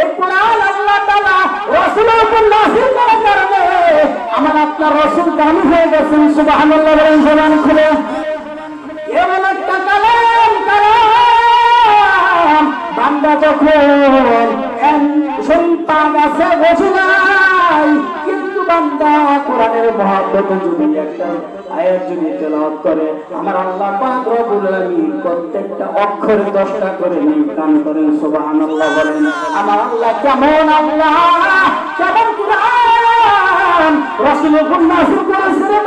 এই কোরআন আল্লাহ তাআলা রাসূলের উপর নাযিল করার কারণে আমার আপনার রসুল দামি হয়ে গেছেন, সুবহানাল্লাহ বলেন জবান খুলে। এমন একটা কালাম কালাম, বান্দা যখন সন্তান আছে বসে নাই বান্দা কোরআনের মহাব্বত যদি একটা আয়াত যদি তেলাওয়াত করে, আমার আল্লাহ পাক রব্বুল আলামিন প্রত্যেকটা অক্ষরে 10টা করে নিদান করেন, সুবহানাল্লাহ বলেন। আমার আল্লাহ কেমন আল্লাহ? কেমন কোরআন? রাসূলুল্লাহ করেছেন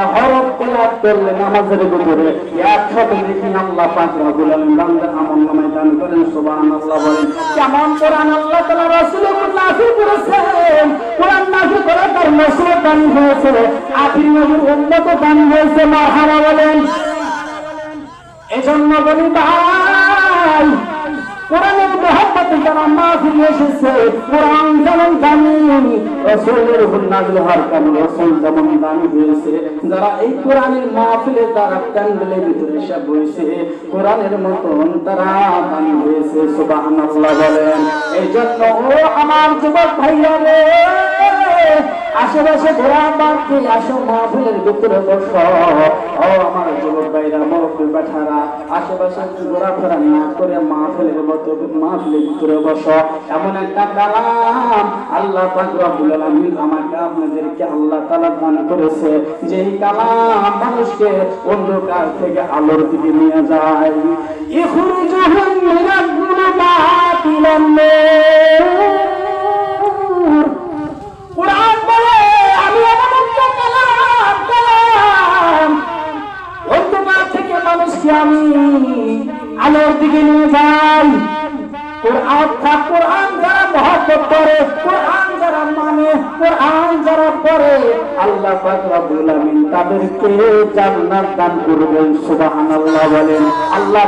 হরফ তেলাওয়াত করলে নামাজের ভিতরে একসাথে দেখি আল্লাহ কোরআন কোরআন হয়েছে, আখির নবীর বলেন। এজন্য বলি ভাই মহব্বতে যারা মাহফিল এসেছে কারণে রসুল যেমন হয়েছে। যারা এই কোরআনের মাহফিলে তারা বসে কোরআনের মতন তারা দামি হয়েছে বলেন। এই জন্য ও আমার যুবক ভাইয়া রে বাড়তে আসো মাহফিলের বসো। ও আমার যুবক ভাইরা বেঠারা আশেপাশে ঘোরাফেরা না করে মাহফিলের মতো মাহফিলের বসো। এমন একটা কালাম আল্লাহ আমাকে আপনাদেরকে আল্লাহ তাআলা দান করেছে। যেই কালাম মানুষকে অন্ধকার থেকে আলোর দিকে নিয়ে যায়। ইখরুজুহুম মিনাল নিয়ে কোরআন কোরআন মানে আল্লাহ পাক বলেন। আল্লাহ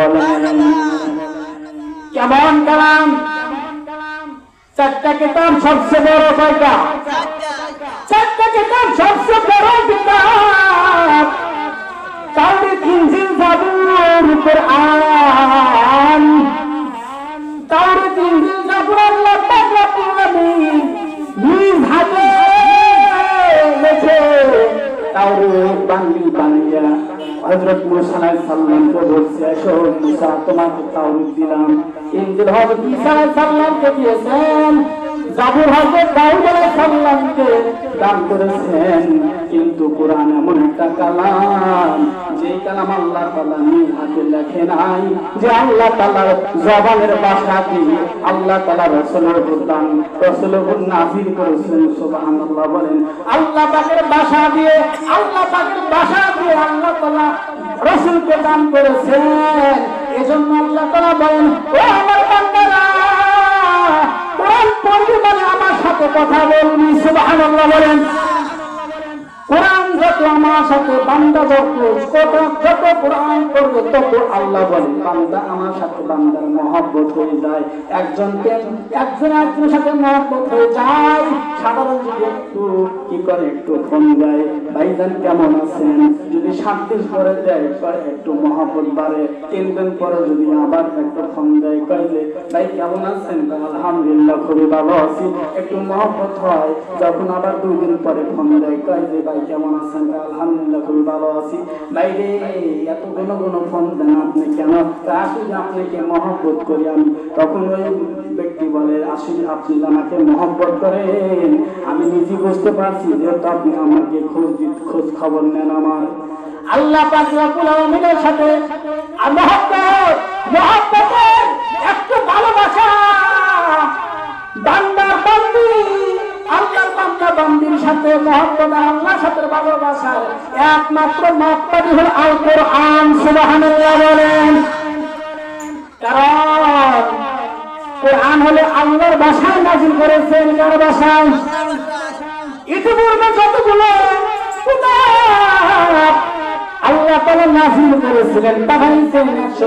বলেন। কেমন চারটা কিতাব সবচেয়ে বড় কয়টা চারটা কিতাব সবচেয়ে বড় কিতাব তাওরাত ইনজিল জাবুর কোরআন তাওরাত ইনজিল জাবুর আল্লাহ পাক রব্বুল আলামিন নিজ হযরত মুসা সালামকে বলছে এসো মুসা তোমাকে তাওরাত দিলাম। ইনজিল হযরত ঈসা সালামকে দিয়েছেন। জাবুর হযরত দাউদ সালামকে দান করেছেন। কিন্তু কোরআন এমন একটা কালাম, যে কালাম আল্লাহ নিজ হাতে লেখে নাই, যে আল্লাহ তাআলার জবানের ভাষা দিয়ে আল্লাহ তালা রাসূলের প্রদান উপর নাযিল করেছেন, সুবহানাল্লাহ বলেন। আল্লাহ পাকের ভাষা দিয়ে, আল্লাহ পাকের ভাষা দিয়ে আল্লাহ তাআলা রাসূলকে দান করেছেন। এজন্য আল্লাহ তাআলা বলেন, ও আমার মানে আমার সাথে কথা বলবি সুবাহ বলেন। কোরআন যত আমার সাথে বান্দা যত কত যত কোরআন করবে তত আল্লাহ বলে, বান্দা আমার সাথে বান্দার মহব্বত হয়ে যায়। একজনকে, একজন একজনের সাথে মহব্বত হয়ে যায়। সাধারণ যদি একটু কি করে, একটু ফোন দেয়, ভাইজান কেমন আছেন? যদি সাত দিন পরে দেয়, পরে একটু মহব্বত বাড়ে। তিন দিন পরে যদি আবার একটা ফোন দেয় কইলে ভাই কেমন আছেন? আলহামদুলিল্লাহ খুবই ভালো আছি। একটু মহব্বত হয়, যখন আবার দুই দিন পরে ফোন দেয় যে, ভাই কেমন আছেন, আলহামদুলিল্লাহ খুবই ভালো আছি। এত ঘন ঘন ফোন দেন আপনি কেন? আসলে আপনাকে মহব্বত করি আমি। তখন ওই ব্যক্তি বলে আসলে আপনি আমাকে মহব্বত করেন, আমি নিজে বুঝতে পারছি যেহেতু আপনি আমাকে খোঁজ খোঁজ খবর নেন আমার। আল্লাহ সাথে মহব্বত, মহব্বতের একটু ভালোবাসা সাথে মহব্বত আল্লাহর সাথে ভালোবাসার একমাত্র মাপকাঠি হল আল কোরআন সুবহানাল্লাহ কারণ কোরআন হলো আল্লাহর নাজিল করেছেন কার ভাষায়? ইতিপূর্বে যতগুলো আল্লাহ তাআলা নাজিল করেছিলেন পাঠাইছেন একশো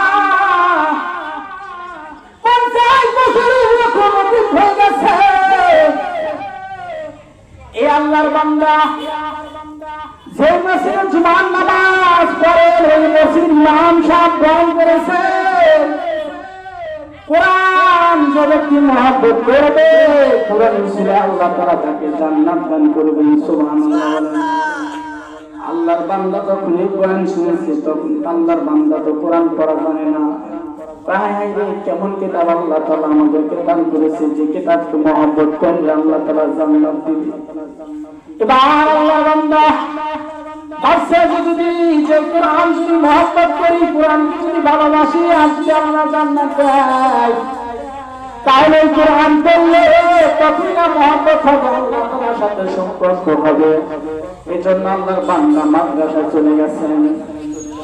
করবে। কোরআন সুরে আল্লাহ তারা তাকে জান্নাত দান করবেন, সুবহানাল্লাহ। আল্লাহর বান্দা যখন এই কোরআন শুনেছে, তখন আল্লাহর বান্দা তো কোরআন পড়া জানে না। কেমন কিতাব আল্লাহ তাআলা আমাদেরকে দান করেছে, যে কিতাবকে মহব্বত করলে আল্লাহ তাআলা জান্নাত দিবে। এবার আল্লাহর বান্দা যদি যে কোরআন যদি করি কোরআন যদি ভালোবাসি যদি আল্লাহ জান্নাত তাহলে কোরআন পড়লে তখনই না হবে সাথে সম্পর্ক হবে। এই জন্য আল্লাহর বান্দা চলে গেছেন।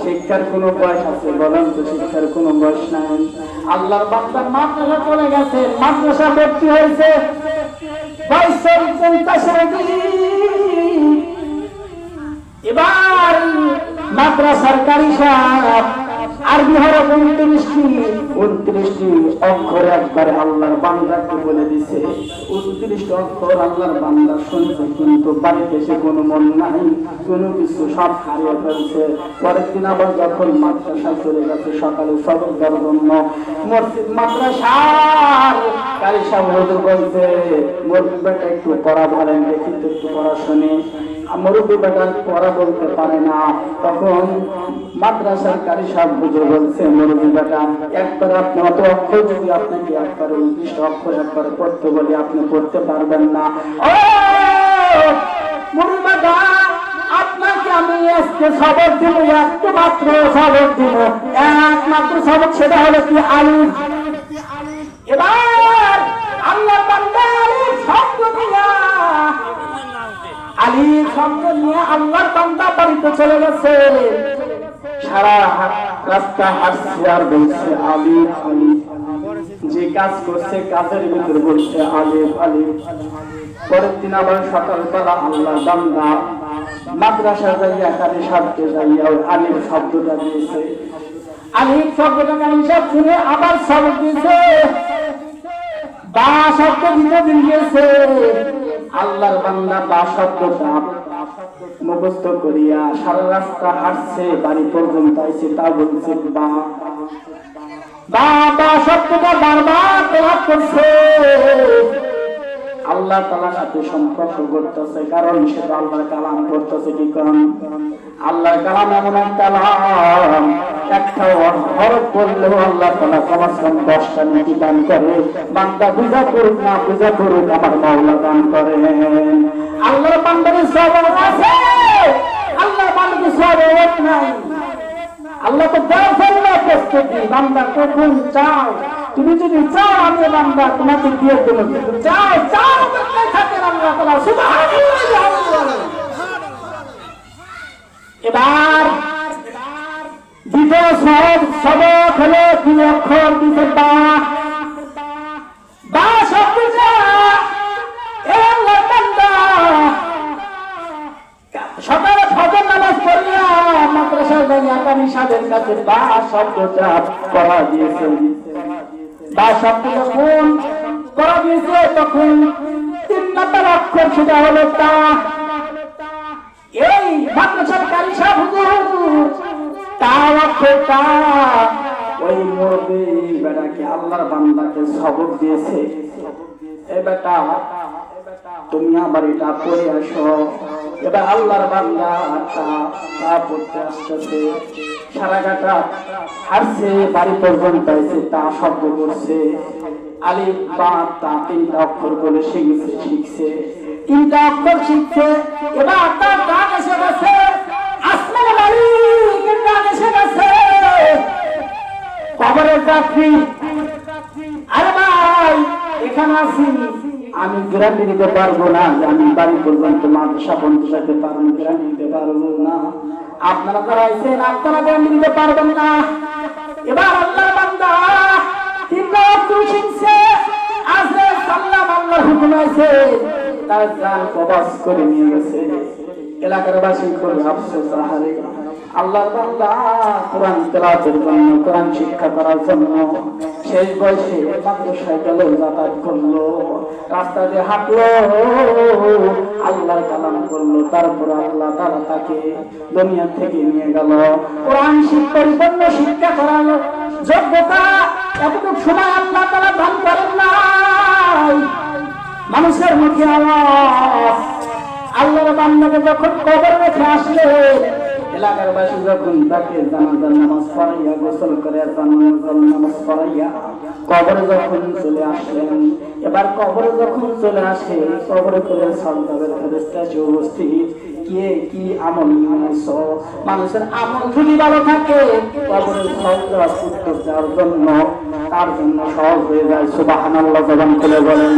শিক্ষার কোনো বয়স আছে বলেন তো, শিক্ষার কোনো বয়স নাই। আল্লাহর বান্দা মাদ্রাসা চলে গেছে, মাদ্রাসা ভর্তি হয়েছে। এবার মাদ্রাসার কারি সাহেব আরবি হরফ উনত্রিশটি উনত্রিশটি অক্ষর একবারে আল্লাহর বান্দাকে বলে দিছে। উনত্রিশটি অক্ষর আল্লাহর বান্দা শুনছে, কিন্তু বাড়িতে এসে কোনো মন নাই, কোনো কিছু সব হারিয়ে ফেলছে। পরের দিন আবার যখন মাদ্রাসায় চলে গেছে, সকালে সবক দেওয়ার জন্য মসজিদ, মাদ্রাসার কারি সাহেব বলছে মোর বেটা একটু পড়া বলেন দেখি একটু পড়া শুনি। বলতে পারে না। তখন বলছে আপনি অত একবার একবার পড়তে বলি, আপনি পড়তে পারবেন না। আপনাকে আমি আজকে সবক দিব একটু মাত্র সবক দিব। একমাত্র সবক সেটা হলো কি আলু এবার আলীর নিয়ে আল্লাহর বান্দা বাড়িতে চলে গেছে। সারা রাস্তা হাঁটছে আর বলছে আলী আলী। যে কাজ করছে, কাজের ভিতরে বলছে আলিফ আলিফ পরের দিন আবার সকালবেলা আল্লাহ বান্দা মাদ্রাসা যাইয়া কানে সাথে যাইয়া আলিফ শব্দটা দিয়েছে। আলিফ শব্দটা কানে সব শুনে আবার শব্দ দিয়েছে। বা শব্দ দিতে দিয়েছে। আল্লাহর বান্দা বা শব্দটা মুখস্থ করিয়া সারা রাস্তা হাঁটছে, বাড়ি পর্যন্ত আইছে তা বলছে বা বাবা শব্দটা বারবার তেলাপ করছে আল্লাহ তালার সাথে সম্পর্ক করতেছে, কারণ সেটা আল্লাহ আল্লাহর কালাম করতেছে কি কারণ আল্লাহর কালাম এমন এক কালাম একটা হরফ বললেও আল্লাহ তালা কমাস কম দশটা নীতি দান করে। বান্দা বুঝা করুক, না বুঝা করুক, আমার মাওলা দান করে আল্লাহর বান্দারের সব আছে? আল্লাহর বান্দাকে সব নাই। আল্লাহ তো দেওয়ার জন্য প্রস্তুতি। বান্দা কখন চাও তুমি যদি চাও আমি বান্দা তোমাকে দিয়ে দেবো। আল্লাহ এবার দ্বিতীয় সব সবক হলো অক্ষর দিতে বা বা শব্দটা সকালে ফজর নামাজ পড়িয়া মাদ্রাসার যাই আকামি সাহেবের কাছে বা শব্দটা করা দিয়েছে। বা শব্দ যখন করা তখন তিন নম্বর অক্ষর সেটা হলো তা। এই মাদ্রাসার কারি সাহেব হুজুর হারছে, বাড়ি পর্যন্ত এসে তা শব্দ করছে। আলিফ তা তিনটা অক্ষর বলে শিখছে শিখছে। তিনটা অক্ষর শিখছে, এবার আমি গ্যারান্টি দিতে পারব না আমি বাড়ি পর্যন্ত মাদ্রাসা পর্যন্ত যেতে পারব গ্যারান্টি দিতে পারব না। আপনারা যারা আইছেন আপনারা গ্যারান্টি দিতে পারবেন না। এবার আল্লাহর বান্দা তার করে নিয়ে গেছে। এলাকার বাসী করে আফসোস, আহারে। আল্লাহর বান্দা কোরআন তেলাওয়াতের জন্য, কোরআন শিক্ষা করার জন্য, শেষ বয়সে মাদ্রাসায় যাতায়াত করল, রাস্তা দিয়ে হাঁটলো, আল্লাহর কালাম করল, তারপর আল্লাহ তারা তাকে দুনিয়া থেকে নিয়ে গেল। কোরআন পরিপূর্ণ শিক্ষা করানো যোগ্যতা এতটুকু সময় আল্লাহ তারা দান করেন মানুষের মুখে আওয়াজ, আল্লাহর বান্দাকে যখন কবর রেখে আসলে এলাকার বাসী যখন তাকে জানাজার নামাজ পড়াইয়া, গোসল করে জানাজার নামাজ পড়াইয়া কবরে যখন চলে আসলেন এবার কবরে যখন চলে আসে, কবরে করে সন্তানের ফেরেস্তা এসে উপস্থিত, কে কি আমল নিয়েছো মানুষের আমল যদি ভালো থাকে, কবরের সহজ উত্তর দেওয়ার জন্য, তার জন্য সহজ হয়ে যায়। সুবাহ আল্লাহ জবান খুলে বলেন।